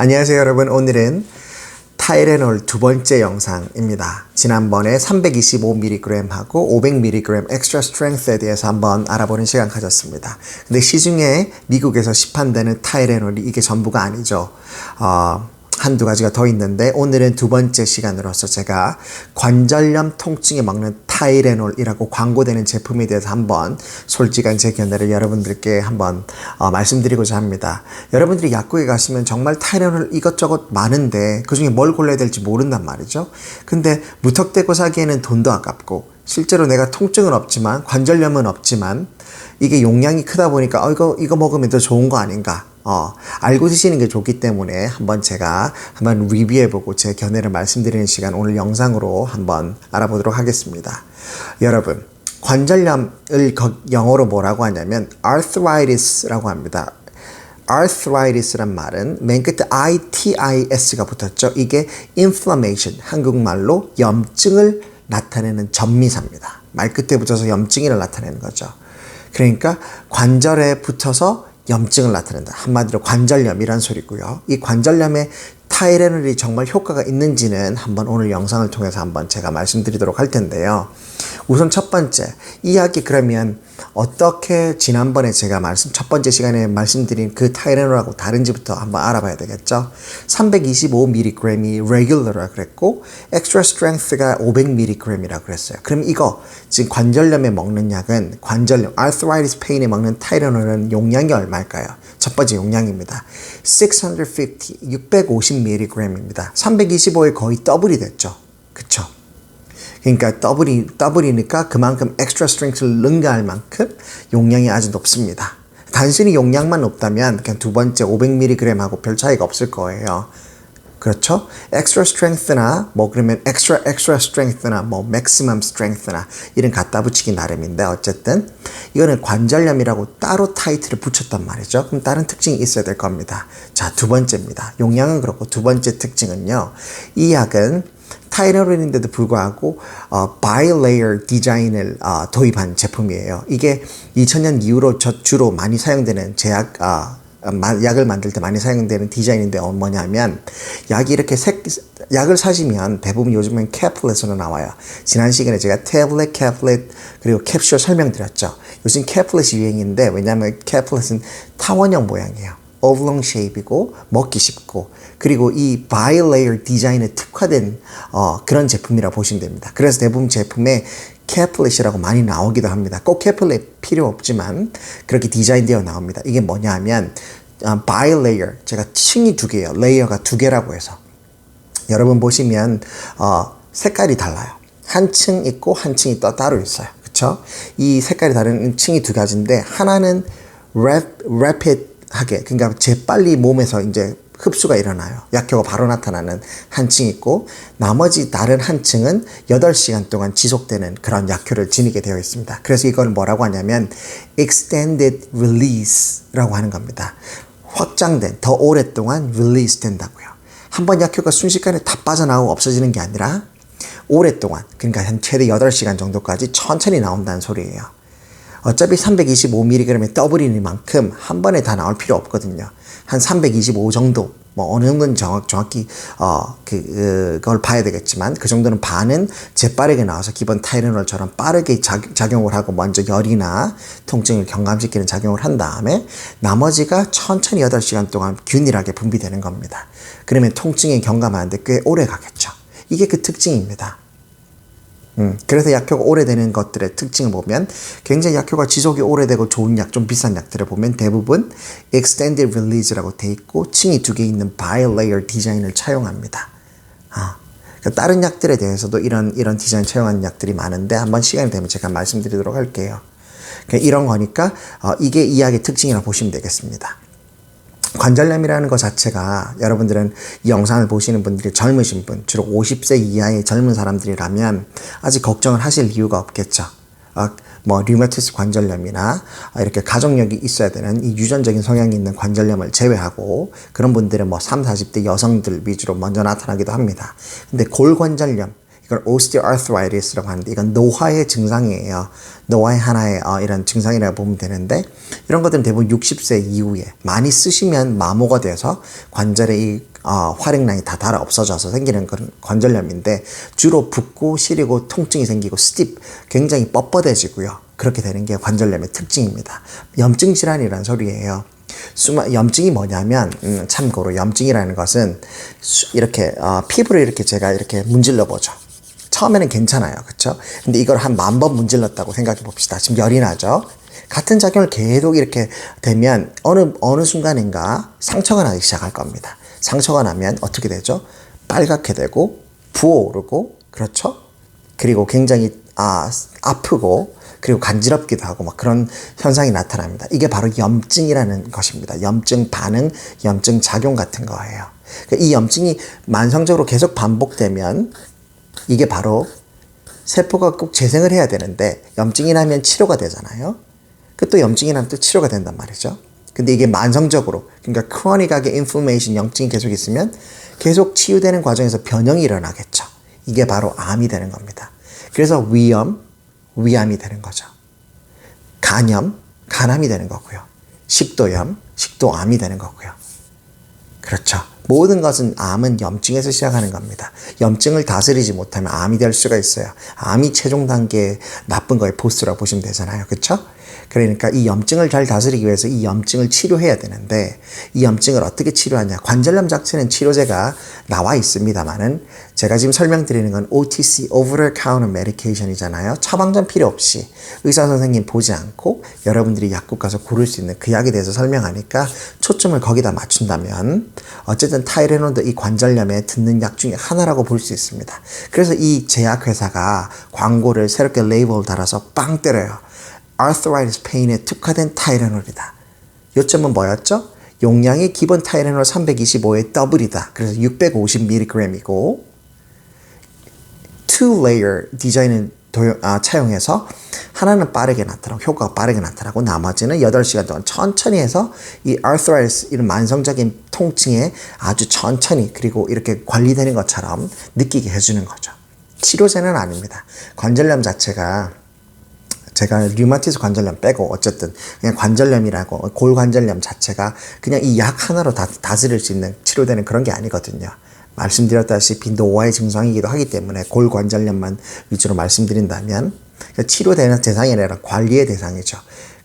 안녕하세요 여러분 오늘은 타이레놀 두 번째 영상입니다. 지난번에 325mg 하고 500mg 엑스트라 스트렝스에 대해서 한번 알아보는 시간 가졌습니다. 근데 시중에 미국에서 시판되는 타이레놀이 이게 전부가 아니죠. 어, 한두 가지가 더 있는데 오늘은 두 번째 시간으로서 제가 관절염 통증에 먹는 타이레놀이라고 광고되는 제품에 대해서 한번 솔직한 제 견해를 여러분들께 한번 어, 말씀드리고자 합니다. 여러분들이 약국에 가시면 정말 타이레놀 이것저것 많은데 그 중에 뭘 골라야 될지 모른단 말이죠. 근데 무턱대고 사기에는 돈도 아깝고 실제로 내가 통증은 없지만 관절염은 없지만 이게 용량이 크다 보니까 어, 이거 이거 먹으면 더 좋은 거 아닌가 어, 알고 드시는 게 좋기 때문에 한번 제가 한번 리뷰해보고 제 견해를 말씀드리는 시간 오늘 영상으로 한번 알아보도록 하겠습니다. 여러분, 관절염을 영어로 뭐라고 하냐면 arthritis라고 합니다. arthritis란 말은 맨 끝에 itis가 붙었죠. 이게 inflammation, 한국말로 염증을 나타내는 전미사입니다. 말 끝에 붙여서 염증이를 나타내는 거죠. 그러니까 관절에 붙어서 염증을 나타낸다. 한마디로 관절염이란 소리고요. 이 관절염에 타이레놀이 정말 효과가 있는지는 한번 오늘 영상을 통해서 한번 제가 말씀드리도록 할 텐데요. 우선 첫 번째, 이야기 그러면 어떻게 지난번에 제가 말씀, 첫 번째 시간에 말씀드린 그 타이레놀하고 다른지부터 한번 알아봐야 되겠죠. 325mg이 regular라 그랬고, extra strength가 500mg이라 그랬어요. 그럼 이거, 지금 관절염에 먹는 약은 관절염, arthritis pain에 먹는 타이레놀은 용량이 얼마일까요? 첫 번째 용량입니다. 650, 650mg입니다. 325에 거의 더블이 됐죠. 그쵸? 그러니까 더블이, 더블이니까 그만큼 엑스트라 스트렝스를 능가할 만큼 용량이 아주 높습니다. 단순히 용량만 높다면 그냥 두 번째 500mg하고 별 차이가 없을 거예요. 그렇죠? extra strength나 뭐 그러면 extra extra strength나 뭐 maximum strength나 이런 갖다 붙이기 나름인데 어쨌든 이거는 관절염이라고 따로 타이틀을 붙였단 말이죠. 그럼 다른 특징이 있어야 될 겁니다. 자, 두 번째입니다. 용량은 그렇고 두 번째 특징은요. 이 약은 타이레놀인데도 불구하고 어, 바이레이어 디자인을 어, 도입한 제품이에요. 이게 2000년 이후로 저 주로 많이 사용되는 제약 어, 약을 만들 때 많이 사용되는 디자인인데 뭐냐면 약이 이렇게 색 약을 사시면 대부분 요즘엔 캐플렛으로 나와요. 지난 시간에 제가 태블릿, 캐플렛 그리고 캡슐 설명드렸죠. 요즘 캐플렛이 유행인데 왜냐하면 캐플렛은 타원형 모양이에요. 오블롱 쉐입이고 먹기 쉽고 그리고 이 바이레이어 디자인에 특화된 어, 그런 제품이라 보시면 됩니다. 그래서 대부분 제품에 캐플릿이라고 많이 나오기도 합니다. 꼭 캐플릿 필요 없지만 그렇게 디자인되어 나옵니다. 이게 뭐냐 하면 어, 바이레이어 제가 층이 두 개예요. 레이어가 두 개라고 해서 여러분 보시면 어, 색깔이 달라요. 한 층 있고 한 층이 또 따로 있어요. 그렇죠? 이 색깔이 다른 층이 두 가지인데 하나는 랩, 랩 하게 그러니까 재빨리 몸에서 이제 흡수가 일어나요. 약효가 바로 나타나는 한 층이 있고 나머지 다른 한 층은 8시간 동안 지속되는 그런 약효를 지니게 되어 있습니다. 그래서 이걸 뭐라고 하냐면 extended release라고 하는 겁니다. 확장된 더 오랫동안 release 된다고요. 한 번 약효가 순식간에 다 빠져나오고 없어지는 게 아니라 오랫동안 그러니까 한 최대 8시간 정도까지 천천히 나온다는 소리예요. 어차피 325mg의 더블인 만큼 한 번에 다 나올 필요 없거든요. 한 325 정도, 뭐 어느 정도는 정확, 정확히 어, 그, 그걸 봐야 되겠지만 그 정도는 반은 재빠르게 나와서 기본 타이레놀처럼 빠르게 작, 작용을 하고 먼저 열이나 통증을 경감시키는 작용을 한 다음에 나머지가 천천히 8시간 동안 균일하게 분비되는 겁니다. 그러면 통증에 경감하는데 꽤 오래 가겠죠. 이게 그 특징입니다. 음, 그래서 약효가 오래되는 것들의 특징을 보면 굉장히 약효가 지속이 오래되고 좋은 약, 좀 비싼 약들을 보면 대부분 extended release라고 돼 있고 층이 두 개 있는 bilayer 디자인을 차용합니다. 아, 그러니까 다른 약들에 대해서도 이런 이런 디자인 차용하는 약들이 많은데 한번 시간이 되면 제가 말씀드리도록 할게요. 그러니까 이런 거니까 어, 이게 이 약의 특징이라고 보시면 되겠습니다. 관절염이라는 것 자체가 여러분들은 이 영상을 보시는 분들이 젊으신 분, 주로 50세 이하의 젊은 사람들이라면 아직 걱정을 하실 이유가 없겠죠. 어, 뭐 류마티스 관절염이나 이렇게 가족력이 있어야 되는 이 유전적인 성향이 있는 관절염을 제외하고 그런 분들은 뭐 3, 40대 여성들 위주로 먼저 나타나기도 합니다. 근데 골관절염 이걸 osteoarthritis라고 하는데 이건 노화의 증상이에요. 노화의 하나의 어, 이런 증상이라고 보면 되는데 이런 것들은 대부분 60세 이후에 많이 쓰시면 마모가 돼서 관절의 이 어, 활액량이 다 달아 없어져서 생기는 그런 관절염인데 주로 붓고 시리고 통증이 생기고 스팁 굉장히 뻣뻣해지고요. 그렇게 되는 게 관절염의 특징입니다. 염증 질환이라는 소리예요. 수마, 염증이 뭐냐면 음, 참고로 염증이라는 것은 수, 이렇게 어, 피부를 이렇게 제가 이렇게 문질러 보죠. 처음에는 괜찮아요. 그렇죠? 근데 이걸 한 만 번 문질렀다고 생각해 봅시다. 지금 열이 나죠? 같은 작용을 계속 이렇게 되면 어느 어느 순간인가 상처가 나기 시작할 겁니다. 상처가 나면 어떻게 되죠? 빨갛게 되고 부어오르고 그렇죠? 그리고 굉장히 아, 아프고 그리고 간지럽기도 하고 막 그런 현상이 나타납니다. 이게 바로 염증이라는 것입니다. 염증 반응, 염증 작용 같은 거예요. 그러니까 이 염증이 만성적으로 계속 반복되면 이게 바로 세포가 꼭 재생을 해야 되는데 염증이 나면 치료가 되잖아요. 그 또 염증이 나면 또 치료가 된단 말이죠. 근데 이게 만성적으로 그러니까 크로닉하게 인플레이션 염증이 계속 있으면 계속 치유되는 과정에서 변형이 일어나겠죠. 이게 바로 암이 되는 겁니다. 그래서 위염, 위암이 되는 거죠. 간염, 간암이 되는 거고요. 식도염, 식도암이 되는 거고요. 그렇죠. 모든 것은 암은 염증에서 시작하는 겁니다. 염증을 다스리지 못하면 암이 될 수가 있어요. 암이 최종 단계 나쁜 거의 보스라고 보시면 되잖아요. 그렇죠? 그러니까 이 염증을 잘 다스리기 위해서 이 염증을 치료해야 되는데 이 염증을 어떻게 치료하냐? 관절염 자체는 치료제가 나와 있습니다만은 제가 지금 설명드리는 건 OTC (Over the Counter Medication이잖아요. 처방전 필요 없이 의사 선생님 보지 않고 여러분들이 약국 가서 고를 수 있는 그 약에 대해서 설명하니까 초점을 거기다 맞춘다면 어쨌든 타이레놀도 이 관절염에 듣는 약 중에 하나라고 볼 수 있습니다. 그래서 이 제약회사가 광고를 새롭게 레이블 달아서 빵 때려요. Arthritis pain에 특화된 타이레놀이다. 요점은 뭐였죠? 용량이 기본 타이레놀 325의 더블이다. 그래서 650mg이고 two layer 디자인을 도요, 아, 차용해서 하나는 빠르게 나타나고 효과가 빠르게 나타나고 나머지는 8시간 동안 천천히 해서 이 arthritis 이런 만성적인 통증에 아주 천천히 그리고 이렇게 관리되는 것처럼 느끼게 해주는 거죠. 치료제는 아닙니다. 관절염 자체가 제가 류마티스 관절염 빼고 어쨌든 그냥 관절염이라고 골관절염 자체가 그냥 이 약 하나로 다 다스릴 수 있는 치료되는 그런 게 아니거든요. 말씀드렸다시피 노화의 증상이기도 하기 때문에 골관절염만 위주로 말씀드린다면 그러니까 치료되는 대상이 아니라 관리의 대상이죠.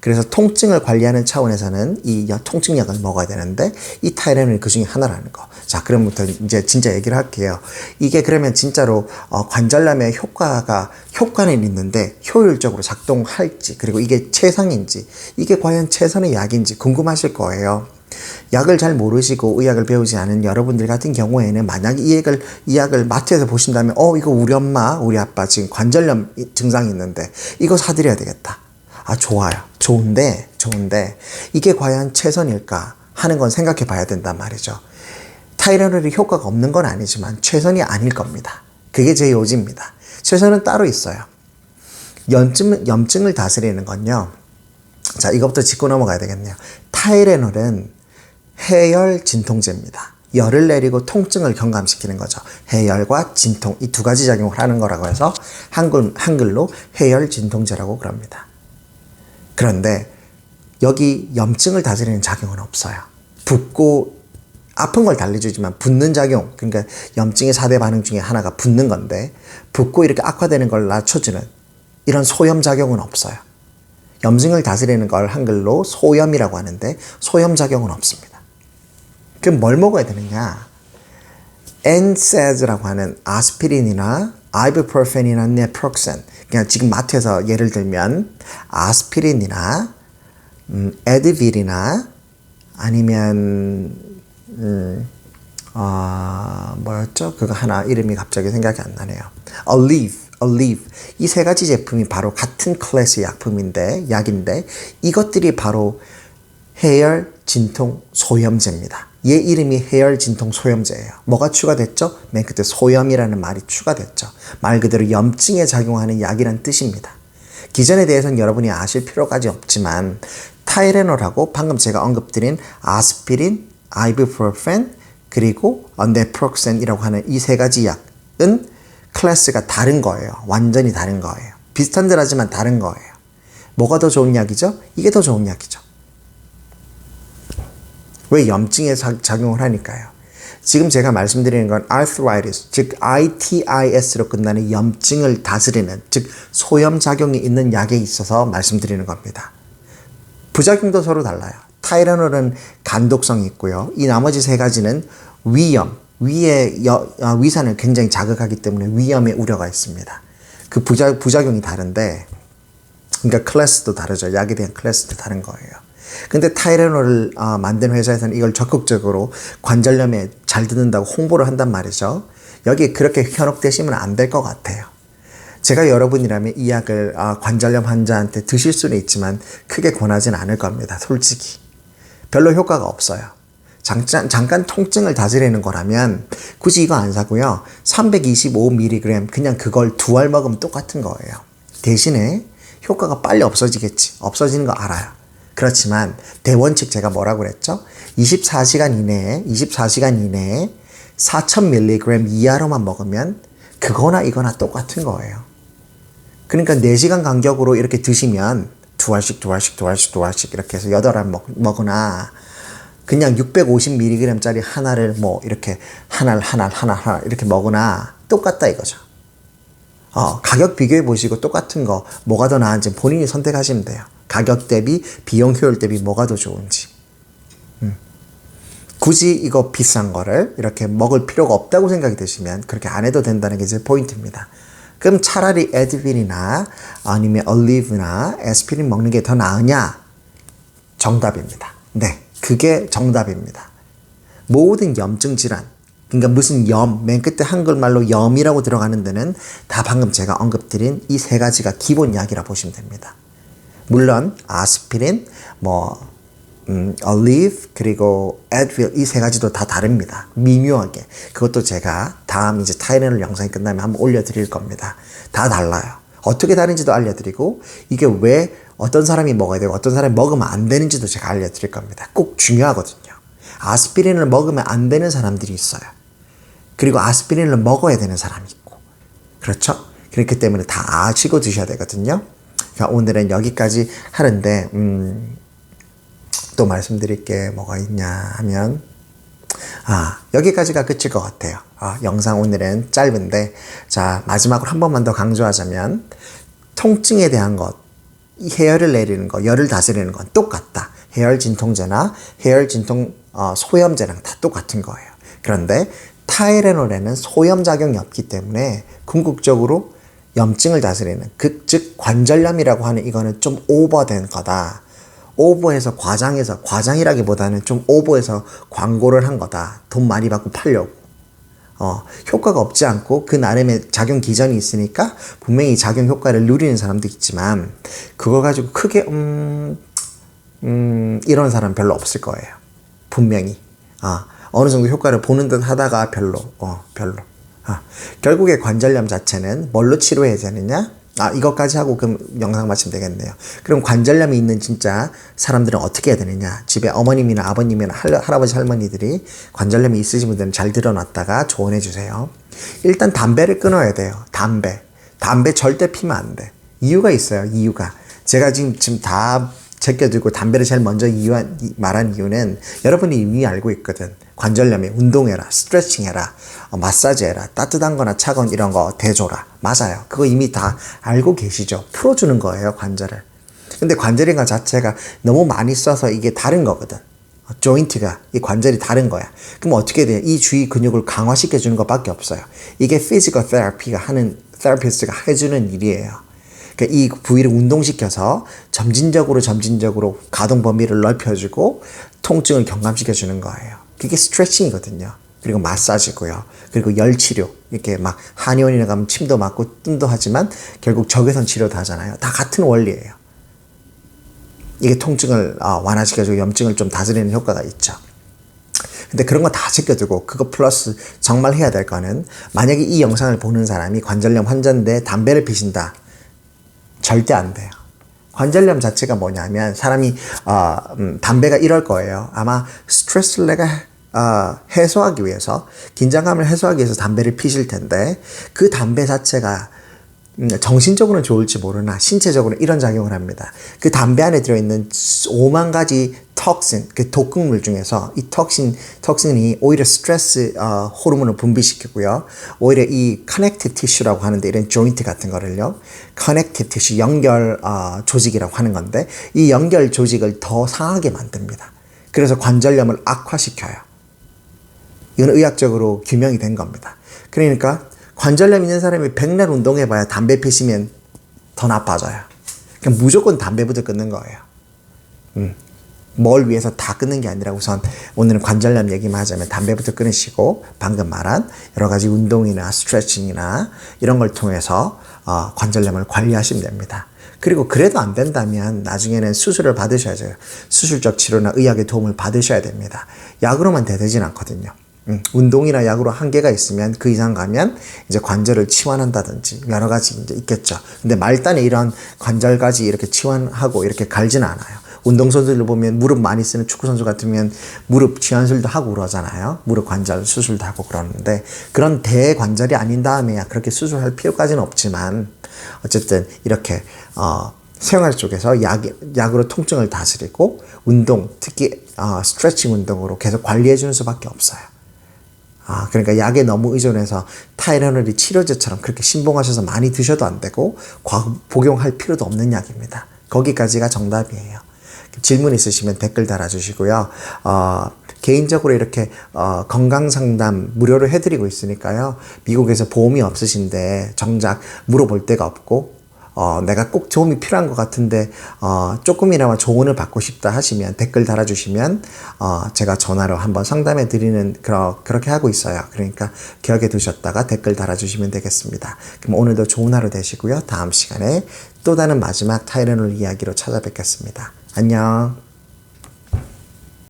그래서 통증을 관리하는 차원에서는 이 통증약을 먹어야 되는데 이 타이레놀이 그 중에 하나라는 거. 자, 그럼부터 이제 진짜 얘기를 할게요. 이게 그러면 진짜로 어, 관절염의 효과가 효과는 있는데 효율적으로 작동할지 그리고 이게 최상인지 이게 과연 최선의 약인지 궁금하실 거예요. 약을 잘 모르시고 의학을 배우지 않은 여러분들 같은 경우에는 만약 이 약을 이 약을 마트에서 보신다면 어 이거 우리 엄마 우리 아빠 지금 관절염 증상이 있는데 이거 사드려야 되겠다. 아 좋아요. 좋은데 좋은데 이게 과연 최선일까 하는 건 생각해 봐야 된단 말이죠. 타이레놀이 효과가 없는 건 아니지만 최선이 아닐 겁니다. 그게 제 요지입니다. 최선은 따로 있어요. 염증, 염증을 다스리는 건요. 자, 이것부터 짚고 넘어가야 되겠네요. 타이레놀은 해열 진통제입니다. 열을 내리고 통증을 경감시키는 거죠. 해열과 진통 이 두 가지 작용을 하는 거라고 해서 한글 한글로 해열 진통제라고 그럽니다. 그런데 여기 염증을 다스리는 작용은 없어요. 붓고 아픈 걸 달래주지만 붓는 작용, 그러니까 염증의 4대 반응 중에 하나가 붓는 건데 붓고 이렇게 악화되는 걸 낮춰주는 이런 소염 작용은 없어요. 염증을 다스리는 걸 한글로 소염이라고 하는데 소염 작용은 없습니다. 그럼 뭘 먹어야 되느냐? NSAID라고 하는 아스피린이나 아이브프로펜이나 네프록센 그냥 지금 마트에서 예를 들면 아스피린이나 음, 에드빌이나 아니면 음, 아 뭐였죠? 그거 하나 이름이 갑자기 생각이 안 나네요. Aleve, Aleve 이 세 가지 제품이 바로 같은 클래스의 약품인데 약인데 이것들이 바로 해열 진통 소염제입니다. 얘 이름이 해열 진통 소염제예요. 뭐가 추가됐죠? 맨 그때 소염이라는 말이 추가됐죠. 말 그대로 염증에 작용하는 약이란 뜻입니다. 기전에 대해서는 여러분이 아실 필요까지 없지만 타이레놀하고 방금 제가 언급드린 아스피린, 아이브프로펜 그리고 네프록센이라고 하는 이 세 가지 약은 클래스가 다른 거예요. 완전히 다른 거예요. 비슷한 듯 하지만 다른 거예요. 뭐가 더 좋은 약이죠? 이게 더 좋은 약이죠. 왜 염증에 자- 작용을 하니까요. 지금 제가 말씀드리는 건 arthritis, 즉 ITIS로 끝나는 염증을 다스리는, 즉 소염 작용이 있는 약에 있어서 말씀드리는 겁니다. 부작용도 서로 달라요. 타이레놀은 간독성이 있고요. 이 나머지 세 가지는 위염, 위의 여- 아, 위산을 굉장히 자극하기 때문에 위염의 우려가 있습니다. 그 부작, 부작용이 다른데, 그러니까 클래스도 다르죠. 약에 대한 클래스도 다른 거예요. 근데 타이레놀을 어, 만든 회사에서는 이걸 적극적으로 관절염에 잘 듣는다고 홍보를 한단 말이죠. 여기 그렇게 현혹되시면 안 될 것 같아요. 제가 여러분이라면 이 약을 아, 관절염 환자한테 드실 수는 있지만 크게 권하진 않을 겁니다. 솔직히. 별로 효과가 없어요. 잠깐, 잠깐 통증을 다스리는 거라면 굳이 이거 안 사고요. 325mg 그냥 그걸 두 알 먹으면 똑같은 거예요. 대신에 효과가 빨리 없어지겠지. 없어지는 거 알아요. 그렇지만 대원칙 제가 뭐라고 그랬죠? 24시간 이내에 24시간 이내에 4000mg 이하로만 먹으면 그거나 이거나 똑같은 거예요. 그러니까 4시간 간격으로 이렇게 드시면 두 알씩 두 알씩 두 알씩 두 알씩 이렇게 해서 여덟 알 먹, 먹으나 그냥 650mg짜리 하나를 뭐 이렇게 하나 하나 하나 하나 이렇게 먹으나 똑같다 이거죠. 어, 가격 비교해 보시고 똑같은 거 뭐가 더 나은지 본인이 선택하시면 돼요. 가격 대비 비용 효율 대비 뭐가 더 좋은지. 음. 굳이 이거 비싼 거를 이렇게 먹을 필요가 없다고 생각이 드시면 그렇게 안 해도 된다는 게제 포인트입니다. 그럼 차라리 에드빌이나 아니면 얼리브나 에스피린 먹는 게 더 나으냐? 정답입니다. 네, 그게 정답입니다. 모든 염증 질환, 그러니까 무슨 염, 맨 끝에 한글말로 염이라고 들어가는 데는 다 방금 제가 언급드린 이 세 가지가 기본 약이라 보시면 됩니다. 물론 아스피린, 뭐 음, 올리브 그리고 에드윌 이세 가지도 다 다릅니다. 미묘하게 그것도 제가 다음 이제 타이레놀 영상이 끝나면 한번 올려드릴 겁니다. 다 달라요. 어떻게 다른지도 알려드리고 이게 왜 어떤 사람이 먹어야 되고 어떤 사람이 먹으면 안 되는지도 제가 알려드릴 겁니다. 꼭 중요하거든요. 아스피린을 먹으면 안 되는 사람들이 있어요. 그리고 아스피린을 먹어야 되는 사람이 있고 그렇죠? 그렇기 때문에 다 아시고 드셔야 되거든요. 그러니까 오늘은 여기까지 하는데 음, 또 말씀드릴 게 뭐가 있냐 하면 아 여기까지가 끝일 것 같아요. 아, 영상 오늘은 짧은데 자 마지막으로 한 번만 더 강조하자면 통증에 대한 것, 이 해열을 내리는 거, 열을 다스리는 건 똑같다. 해열 진통제나 해열 진통 어, 소염제랑 다 똑같은 거예요. 그런데 타이레놀에는 소염 작용이 없기 때문에 궁극적으로 염증을 다스리는 그, 즉 관절염이라고 하는 이거는 좀 오버된 거다. 오버해서 과장해서 과장이라기보다는 좀 오버해서 광고를 한 거다. 돈 많이 받고 팔려고. 어, 효과가 없지 않고 그 나름의 작용 기전이 있으니까 분명히 작용 효과를 누리는 사람도 있지만 그거 가지고 크게 음, 음 이런 사람 별로 없을 거예요. 분명히. 아, 어 느 정도 효과를 보는 듯 하다가 별로. 어, 별로. 아, 결국에 관절염 자체는 뭘로 치료해야 되느냐? 아, 이것까지 하고 그럼 영상 마치면 되겠네요. 그럼 관절염이 있는 진짜 사람들은 어떻게 해야 되느냐? 집에 어머님이나 아버님이나 할, 할아버지 할머니들이 관절염이 있으신 분들은 잘 들어놨다가 조언해 주세요. 일단 담배를 끊어야 돼요. 담배. 담배 절대 피면 안 돼. 이유가 있어요. 이유가. 제가 지금, 지금 다 제껴들고 담배를 제일 먼저 이유한, 이- 말한 이유는 여러분이 이미 알고 있거든. 관절염에 운동해라, 스트레칭해라, 어, 마사지해라, 따뜻한 거나 차가운 이런 거 대줘라. 맞아요. 그거 이미 다 알고 계시죠. 풀어주는 거예요, 관절을. 근데 관절인 것 자체가 너무 많이 써서 이게 다른 거거든. 어, 조인트가 이 관절이 다른 거야. 그럼 어떻게 돼? 이 주위 근육을 강화시켜 주는 것밖에 없어요. 이게 피지컬 테라피가 하는 테라피스트가 해주는 일이에요. 그러니까 이 부위를 운동시켜서 점진적으로 점진적으로 가동 범위를 넓혀주고 통증을 경감시켜 주는 거예요. 그게 스트레칭이거든요. 그리고 마사지고요. 그리고 열 치료. 이렇게 막 한의원이나 가면 침도 맞고 뜸도 하지만 결국 적외선 치료도 하잖아요. 다 같은 원리예요. 이게 통증을 아, 완화시켜주고 염증을 좀 다스리는 효과가 있죠. 근데 그런 거 다 제껴두고 그거 플러스 정말 해야 될 거는 만약에 이 영상을 보는 사람이 관절염 환자인데 담배를 피신다. 절대 안 돼요. 관절염 자체가 뭐냐면 사람이 어, 음, 담배가 이럴 거예요. 아마 스트레스를 내가 아, 해소하기 위해서 긴장감을 해소하기 위해서 담배를 피실 텐데 그 담배 자체가 음, 정신적으로는 좋을지 모르나 신체적으로 이런 작용을 합니다. 그 담배 안에 들어있는 5만 가지 톡신, 그 독극물 중에서 이 톡신, 톡신이 오히려 스트레스 어, 호르몬을 분비시키고요. 오히려 이 커넥티브 티슈라고 하는데 이런 조인트 같은 거를요. 커넥티브 티슈 연결 어, 조직이라고 하는 건데 이 연결 조직을 더 상하게 만듭니다. 그래서 관절염을 악화시켜요. 이건 의학적으로 규명이 된 겁니다. 그러니까 관절염 있는 사람이 백날 운동해봐야 담배 피시면 더 나빠져요. 그냥 무조건 담배부터 끊는 거예요. 음. 뭘 위해서 다 끊는 게 아니라 우선 오늘은 관절염 얘기만 하자면 담배부터 끊으시고 방금 말한 여러 가지 운동이나 스트레칭이나 이런 걸 통해서 어, 관절염을 관리하시면 됩니다. 그리고 그래도 안 된다면 나중에는 수술을 받으셔야죠. 수술적 치료나 의학의 도움을 받으셔야 됩니다. 약으로만 되진 않거든요. 음, 운동이나 약으로 한계가 있으면 그 이상 가면 이제 관절을 치환한다든지 여러 가지 이제 있겠죠. 근데 말단에 이런 관절까지 이렇게 치환하고 이렇게 갈지는 않아요. 운동선수들 보면 무릎 많이 쓰는 축구선수 같으면 무릎 치환술도 하고 그러잖아요. 무릎 관절 수술도 하고 그러는데 그런 대관절이 아닌 다음에야 그렇게 수술할 필요까지는 없지만 어쨌든 이렇게 어, 생활 쪽에서 약, 약으로 통증을 다스리고 운동, 특히 어, 스트레칭 운동으로 계속 관리해 주는 수밖에 없어요. 아, 그러니까 약에 너무 의존해서 타이레놀이 치료제처럼 그렇게 신봉하셔서 많이 드셔도 안 되고 과- 복용할 필요도 없는 약입니다. 거기까지가 정답이에요. 질문 있으시면 댓글 달아주시고요. 어, 개인적으로 이렇게 어, 건강 상담 무료로 해드리고 있으니까요. 미국에서 보험이 없으신데 정작 물어볼 데가 없고 어, 내가 꼭 도움이 필요한 것 같은데 어, 조금이나마 조언을 받고 싶다 하시면 댓글 달아주시면 어, 제가 전화로 한번 상담해 드리는 그러, 그렇게 하고 있어요. 그러니까 기억에 두셨다가 댓글 달아주시면 되겠습니다. 그럼 오늘도 좋은 하루 되시고요. 다음 시간에 또 다른 마지막 타이레놀 이야기로 찾아뵙겠습니다. 안녕.